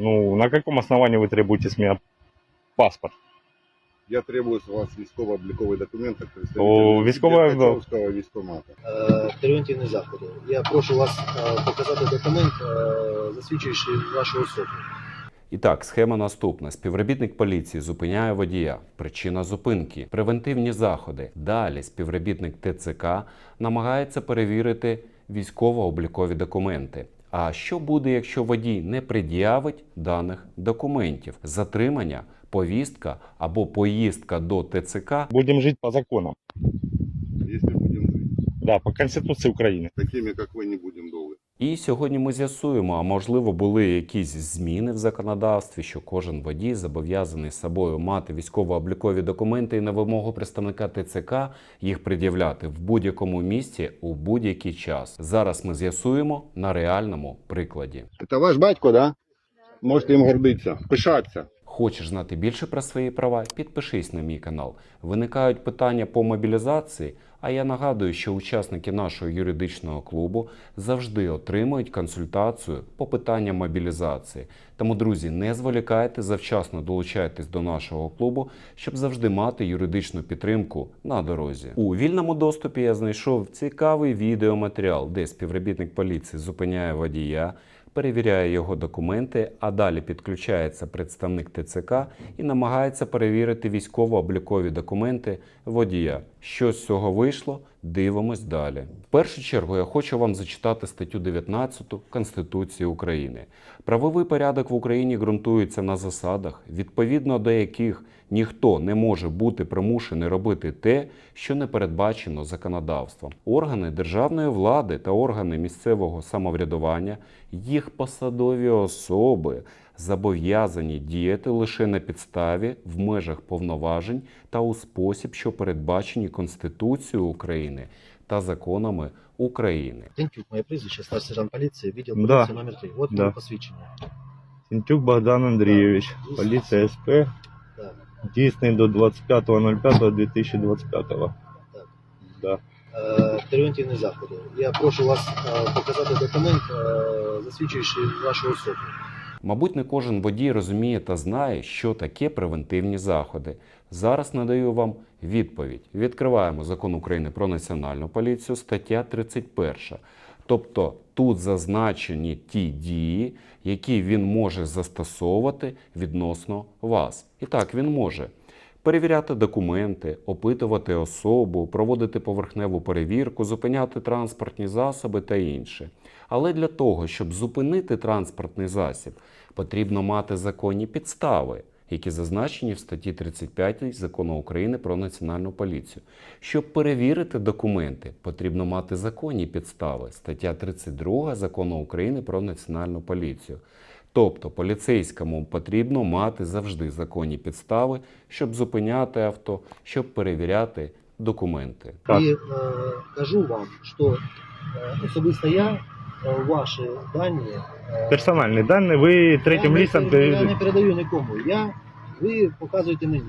Ну, на каком основании вы требуете с меня паспорт? Я требую з вас військово-обліковий документ як О, військове- військкомату. Е, превентивні заходи. Я прошу вас е, показати документ, е, засвідчуючи вашу особу. І так, схема наступна: співробітник поліції зупиняє водія. Причина зупинки, превентивні заходи. Далі співробітник ТЦК намагається перевірити військово-облікові документи. А що буде, якщо водій не пред'явить даних документів? Затримання, повістка або поїздка до ТЦК Будем жити по законам. Якщо будемо жити. Да, по Конституції України. Такими, як ви, не будемо довго. І сьогодні ми з'ясуємо, а можливо були якісь зміни в законодавстві, що кожен водій зобов'язаний з собою мати військово-облікові документи і на вимогу представника ТЦК їх пред'являти в будь-якому місці у будь-який час. Зараз ми з'ясуємо на реальному прикладі. Це ваш батько, да? Можете їм гордитися, пишатися. Хочеш знати більше про свої права? Підпишись на мій канал. Виникають питання по мобілізації. А я нагадую, що учасники нашого юридичного клубу завжди отримують консультацію по питанням мобілізації. Тому, друзі, не зволікайте, завчасно долучайтесь до нашого клубу, щоб завжди мати юридичну підтримку на дорозі. У вільному доступі я знайшов цікавий відеоматеріал, де співробітник поліції зупиняє водія перевіряє його документи, а далі підключається представник ТЦК і намагається перевірити військово-облікові документи водія. Що з цього вийшло? Дивимось далі. В першу чергу я хочу вам зачитати статтю 19 Конституції України. Правовий порядок в Україні ґрунтується на засадах, відповідно до яких ніхто не може бути примушений робити те, що не передбачено законодавством. Органи державної влади та органи місцевого самоврядування, їх посадові особи зобов'язані діяти лише на підставі в межах повноважень та у спосіб, що передбачені Конституцією України та законами України. Тинтюк, моє прізвище, старший сержант поліції, відділ Да. поліції номер 3. От Да. моє посвідчення. Синтюк Богдан Андреевич, полиция СП, Действенный до 25.05.2025. Так. Да. Е, превентивні заходи. Я прошу вас е, показати документ, е, засвідчуючи вашу особу. Мабуть, не кожен водій розуміє та знає, що таке превентивні заходи. Зараз надаю вам відповідь. Відкриваємо закон України про національну поліцію, стаття 31. Тобто тут зазначені ті дії, які він може застосовувати відносно вас. І так, він може перевіряти документи, опитувати особу, проводити поверхневу перевірку, зупиняти транспортні засоби та інше. Але для того, щоб зупинити транспортний засіб, потрібно мати законні підстави, які зазначені в статті 35 закону України про національну поліцію. Щоб перевірити документи, потрібно мати законні підстави. Стаття 32 закону України про національну поліцію. Тобто поліцейському потрібно мати завжди законні підстави, щоб зупиняти авто, щоб перевіряти документи. І е, кажу вам, що е, особисто я е, ваші дані е, Персональные данные вы третьим я, лицам... не, я не передаю нікому. Я, ви показуєте мені.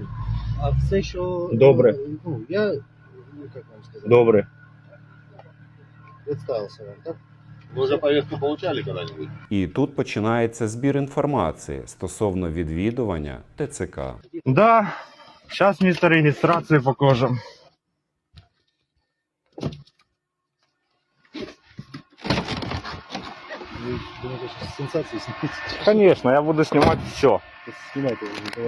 А все, що. е, Добре. Ну, я, ну, як вам сказати, Добре. представився вам, так? Ви вже повістку получали коли-небудь? І тут починається збір інформації стосовно відвідування ТЦК. Да, сейчас место регистрации покажем. Знімати? Конечно, я буду снимать все,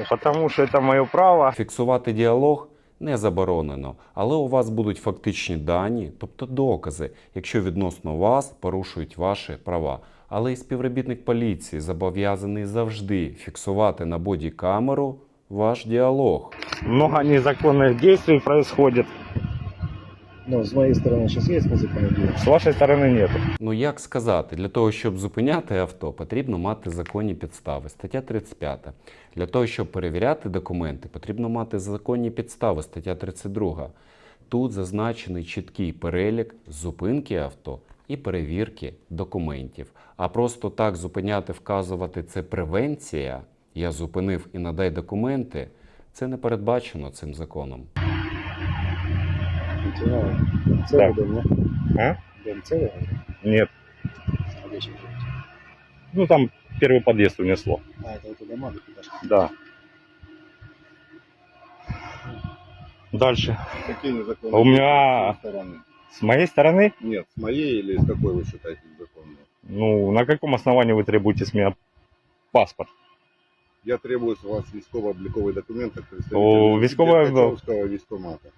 потому что это мое право. Фіксувати діалог не заборонено, але у вас будуть фактичні дані, тобто докази, якщо відносно вас порушують ваші права. Але і співробітник поліції зобов'язаний завжди фіксувати на боді-камеру ваш діалог. Много незаконных действий происходит. Ну, з моєї сторони, зараз є незаконне діло. С вашей стороны нет. Ну як сказати, для того, щоб зупиняти авто, потрібно мати законні підстави. Стаття 35. Для того, щоб перевіряти документи, потрібно мати законні підстави. Стаття 32. Тут зазначений чіткий перелік зупинки авто і перевірки документів. А просто так зупиняти, вказувати це превенція. Я зупинив і надай документи. Це не передбачено цим законом. Цікаво. Це Так. буде, А? не? Дом це Нет. А де ще? Ну там первый подъезд унесло. А, это вот туда мамы туда. Да. Дальше. Какие незаконные? А У меня- стороны? С моей стороны, Нет, с моей или с какой вы считаете незаконной? ну, на каком основании вы требуете с меня паспорт? Я требую с вас військово-обліковий документ як О, військове- Деркачевського військкомата.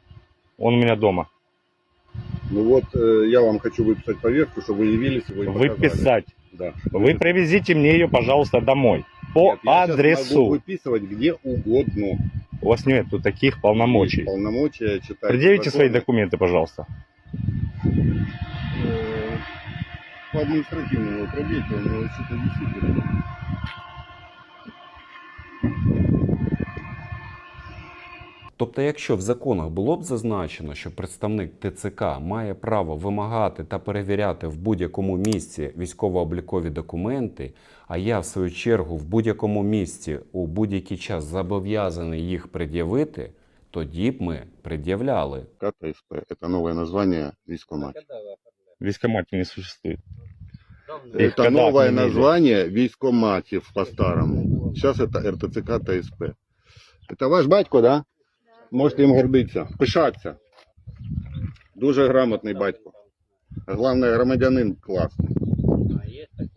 Он у меня дома. Ну вот, э, я вам хочу выписать повестку, чтобы вы явились и вы им показали. Выписать. Да. Вы привезите мне ее, пожалуйста, домой. По Нет, я адресу. могу выписывать где угодно. У вас нету таких полномочий. Есть Полномочия читать. Предъявите свои документы, пожалуйста. Э, По административному пробейте, у него что-то Тобто, якщо в законах було б зазначено, що представник ТЦК має право вимагати та перевіряти в будь-якому місці військово-облікові документи, а я, в свою чергу, в будь-якому місці у будь-який час зобов'язаний їх пред'явити, тоді б ми пред'являли. КТСП. Это новое название військкомата. В вискомате не существует. Их Это когда новое отменили? название військкоматів по-старому. Сейчас это РТЦК ТСП. Это ваш батько, да? Можете їм гордитися. Пишатися. Дуже грамотний батько. Главное, громадянин классный.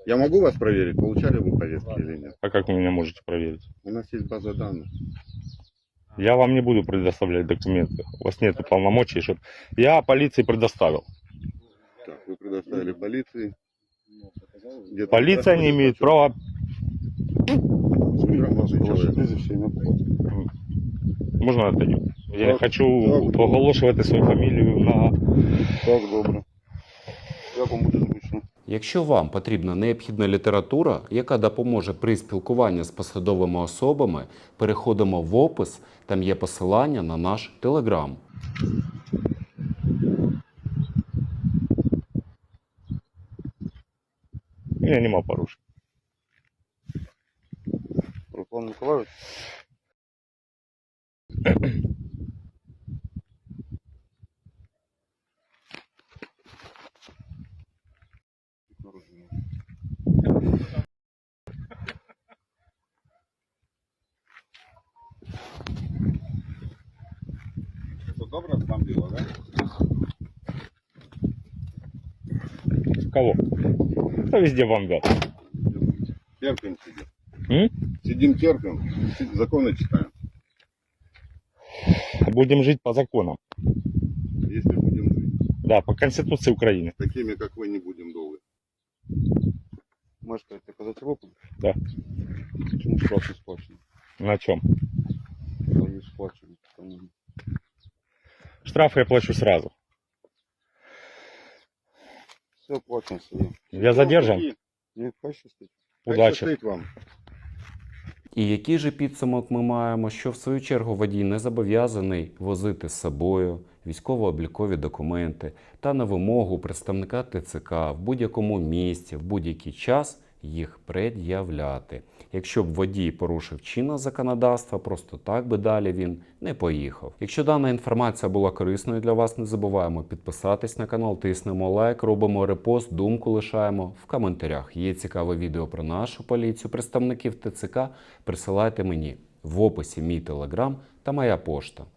Я могу вас проверить, получали вы повестки или нет? А как вы меня можете проверить? У нас есть база данных. Я вам не буду предоставлять документы. У вас нет полномочий, чтобы... Я полиции предоставил. Так, вы предоставили полиции. Где-то Полиция не имеет права... Человек. Можно отойдем? Я Так, хочу так. оголошувати свою фамілію на... Так, добре. Як вам буде зручно? Якщо вам потрібна необхідна література, яка допоможе при спілкуванні з посадовими особами, переходимо в опис, там є посилання на наш телеграм. Я нема порушень. Руслан Миколаївич? Це добре бомбило, да? Кого? Да везде бомбят. Терпим сидим. М? Сидим терпим, законы читаем. Будем жить по законам. Если будем жить. Да, по Конституции Украины. Такими, как вы, не будем долго. Можете показати опит? Да. Чому штраф не сплачено? На чем? Вони сплачують. Тому Штрафы я плачу сразу. все своє. Я задержан. Не хай щастить. Удачи. Щастить вам. І який же підсумок ми маємо, що в свою чергу водій не зобов'язаний возити з собою військово-облікові документи та на вимогу представника ТЦК в будь-якому місці, в будь-який час їх пред'являти. Якщо б водій порушив чинне законодавство, просто так би далі він не поїхав. Якщо дана інформація була корисною для вас, не забуваємо підписатись на канал, тиснемо лайк, робимо репост, думку лишаємо в коментарях. Є цікаве відео про нашу поліцію, представників ТЦК. Присилайте мені в описі мій телеграм та моя пошта.